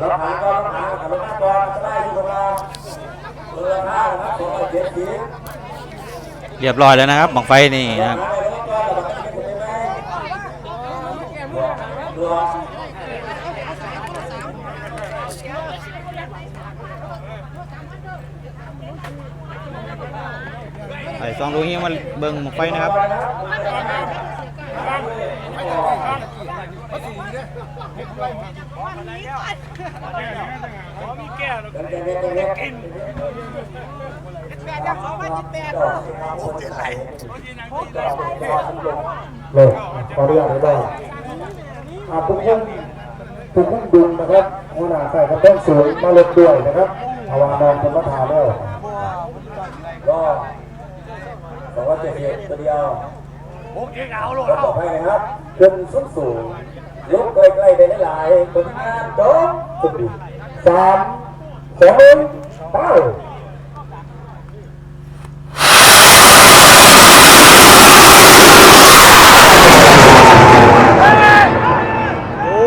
รถหางก็รถหางกับรถหางก่อนจะได้อยู่กับเราเรือห้านะครับสองร้อยเจ็ดสิบเรียบร้อยแล้วนะครับบังไฟนี่นะครับไอ้ซองดูเฮียมาเบิ่งบังไฟนะครับ เลยขออนุญาตได้อาทุกท่านทุกท่านดุงนะครับหัวหน้าใส่กระเต้นสวยมาเล็กด้วยนะครับภาวนอนเป็นประธานแล้วก็สองร้อยเจ็ดสิบตัวเดียวก็บอกให้นะครับขึ้นสูงสูง ลุกใกล้ๆได้หลายๆคนงานจบสุดดีสามสองหนึ่งไปโอ้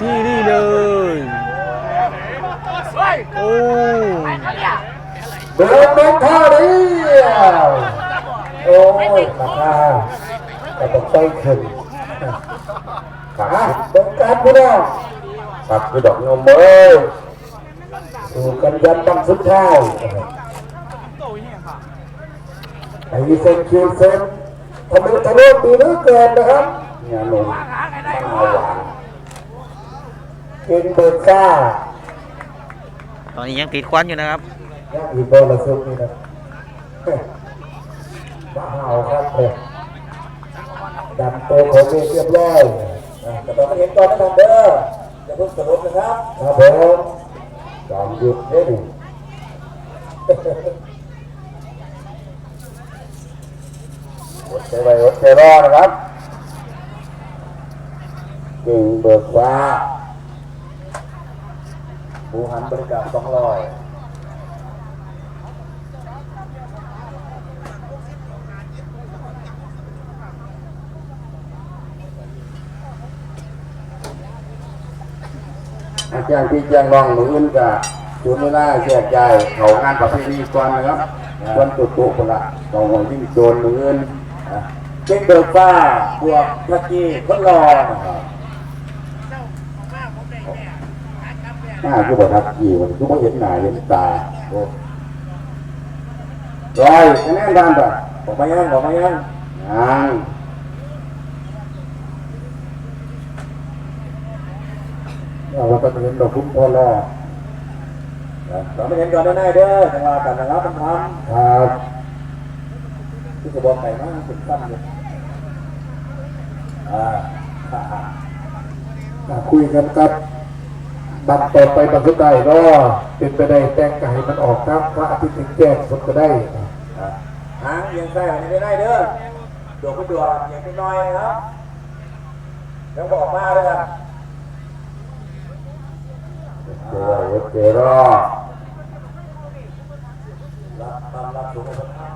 ที่นี่เลย โอ้เดินลงท่าเดียวโอ้ยราคาแต่ต้องใจขึ้น ขาเดินการพี่น้องสับคือดอกงมเอ้ยสู่กันยันบังสุดท้ายไอ้เซนคิวเซนทำไมทะลุดีเหลือเกินนะครับเนี่ยลงมาหวานกินเบิร์ซ่าตอนนี้ยังติดควันอยู่นะครับยังอีกโบละซุปนี่นะเฮ้าเห่าครับเฮ้ยดำตัวของเรียบร้อย แต่ต้องเห็นก่อนนะครับเด้อจะเพิ่งสรุปนะครับครับผมจอมหยุดเด้ดิอดใจไว้อดใจรอนะครับเก่งเบิกว่าหมูหันบริการสองร้อย อาจารย์ที่แจ้งรองหรืออื่นกับจุดเวลาแจกจ่ายเขางานประเพณีก่อนนะครับวันตุตุคนละสองของยิ่งโจรหรืออื่นเก่งเบิกฟ้าบวกทักกี้คนรอนะครับหน้าคือบทักกี่มันคือบ่เห็นหน้าเห็นตาโอ้ร้อยคะแนนด้านต่อบอกมายังบอกมายังยัง เราก็ต้องเห็นดอกพุ่มพอรอเราไม่เห็นก่อนได้เด้อจังหวะกันนะครับทำทครับำที่จะบอกไก่มากถึงสั้นเลยอ่าฮ่าฮ่ามาคุยกันครับบัตรต่อไปบัตรสุดท้ายก็เป็นไปได้แต่งไก่มันออกครับพระอาทิตย์ถึงแจ้งคนก็ได้อ่าหางเอียังใส่อันนี้ได้เด้อดวกก็ดวกเอียังน้อยนะครับยังบอกมาเลยครับ เจอไว้เจอรอรับตามรับสูงกันครับ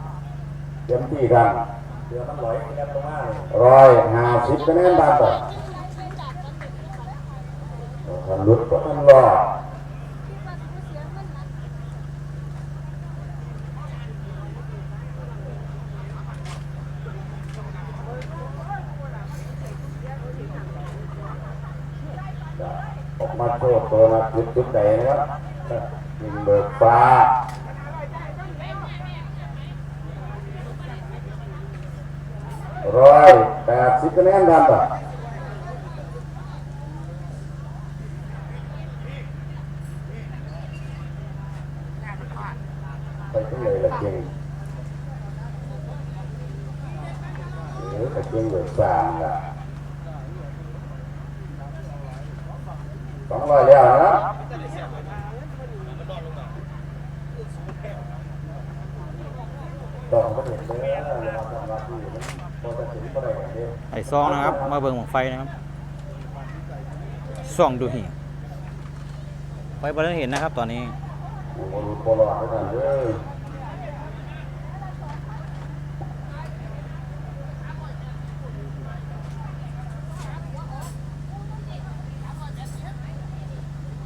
เต็มที่ครับเดี๋ยวมันลอยกันตรงหน้าเลยร้อยห้าสิบคะแนนบ้านต่อมันลุดก็มันรอด อกมาโชว์ตัวมาจุดจุดไหนนะครับยิงเบิกฟ้าร้อยแปดสิบคะแนนดันต่อไปที่เลยละจริงเออละจริงเหลือสามละ สองร้อยแล้วนะครับต้องก็เห็นเด้อเวลาทำรับที่มันพอจะถึงก็ได้เด้อไอ้ซองนะครับ มาเบิ่งบังไฟนะครับซองดูเฮียไฟบอลเห็นนะครับ ตอนนี้โอ้โหโคลาไปกันเด้อ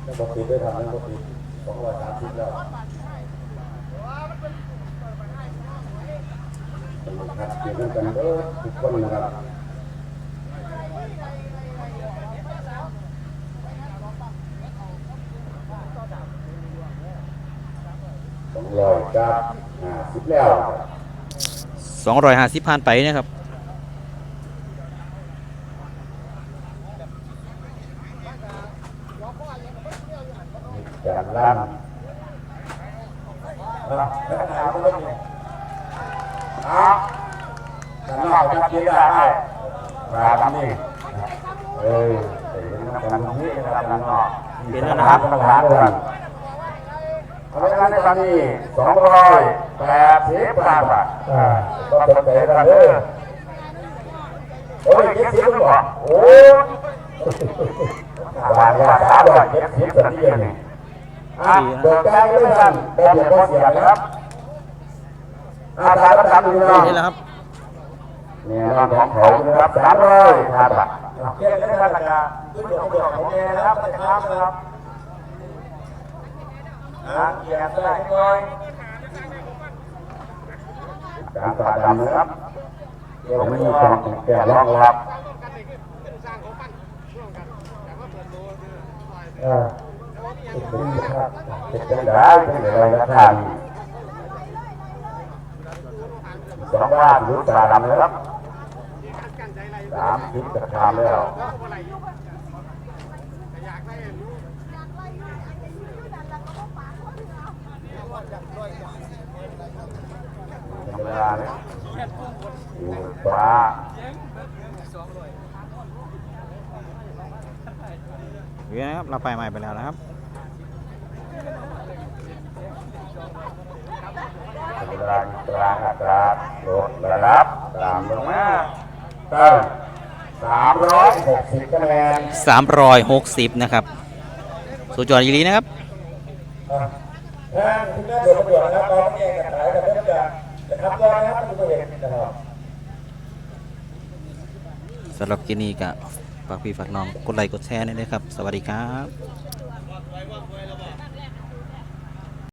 แล้วปกติได้ทำแล้วปกติดสองร้อยสามสิบแล้วครับเกี่ยวกันเด้อทุกคนนะครับสองร้อยกับห้าสิบแล้ว250ผ่านไปนะครับ จานล่างอะแล้วไหนก็ไม่มีอะจานล่างจะกินได้มาทำนี่เอ้ยเห็นน้ำกันนี้นะครับด้านนอเห็นแล้วนะครับกำลังหาเรื่ทำงานในตอนนี้สองร้อยแปดสิบบาทอ่อ่าต้องสนใจกันเด้อโอ้ยเจ็ดสิบมั้งบ่โอ้ยหวานว่าสามร้อยเจ็ดสิบสันนี่ยังไง อะเบิกใจไม่ทันแต่เดี๋ยวก็เสียนะครับอาตาก็ทำดูนะนี่แหละครับเนี่ยน้องของเขานะครับสามร้อยครับอะเกี่ยวกับราคาขึ้นอยู่กับของแกนะครับมันจะครับนะครับนะเกี่ยวได้น้อยการตาดำนะครับเดี๋ยวไม่มีของแก่รองรับเออ เป็นจังได้เป็นอะไรนะท่านสองบ้านยุตาดำนะครับสามทิศกระทำแล้วธรรมดาเนี่ยอยู่ฟ้าเดี๋ยนะครับ เราไปใหม่ไปแล้วนะครับ ธรรมดาอยู่กลางอากาศลดระดับตามลงมาเติมสามร้อยหกสิบคะแนน360นะครับสุดยอดอีหลีนะครับทางคุณแม่ส่วนประโยชน์นะครับเราไม่แยกกันขายกันเริ่มจากนะครับรอนะครับคุณผู้เห็นนะครับสำหรับกินนี้ก็ฝากพี่ฝากน้องกดไลค์กดแชร์ด้วยนะครับ สวัสดีครับ